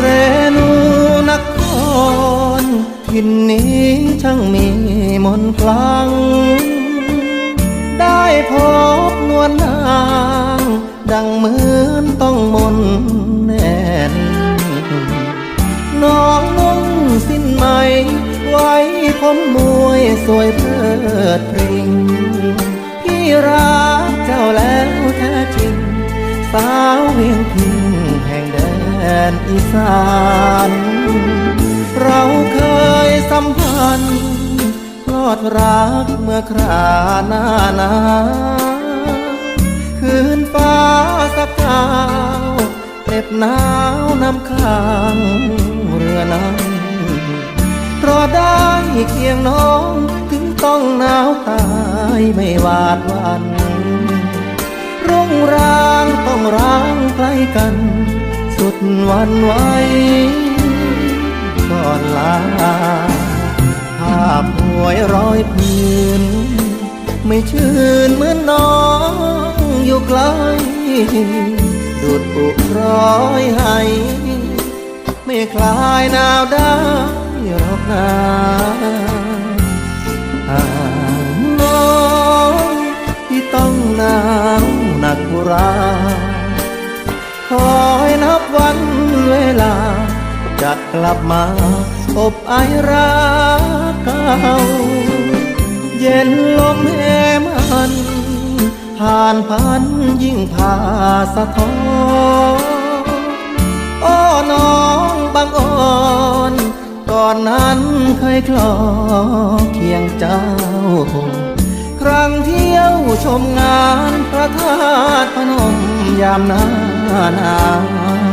เรนูนครทินนี้ช่างมีมนคลัง ได้พบนวลนาง ดังเหมือนต้องมนแน่นน้องนุ่งสิ้นไหม ไว้ผมมวยสวยเพลิดพริงพี่รักเจ้าแล้วแท้จริง สาวเวียงพิง นอีสานเราเคยสัมพันธ์พลอดรักเมื่อคราหน้าหนาวคืนฟ้าสักกาวเหน็บหนาวน้ำข้างเรือนั้นเพราะได้เคียงน้องถึงต้องหนาวตายไม่หวาดวันรุ่งรางต้องร้างใกล้กัน ดวันไหวก่อนลาภาพหวยร้อยพื้น ไม่ชื่นเหมือนน้องอยู่ไกลดูดปุกร้อยให้ไม่คลายหนาวได้หรอกนาห่างน้องที่ต้องหนาวหนักกุรา บวันเวลา จะกลับมาอบไอรักเก่า เย็นลมแหมันผ่านพันยิ่งผ่าสะท้อนอ้อน้องบางอ่อนก่อนนั้นเคยคลอเคียงเจ้า ครั้งเที่ยวชมงานพระธาตุพนมยามหน้าหนาว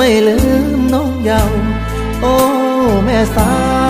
ไม่ลืมน้องเยาว์โอ้ แม่สาว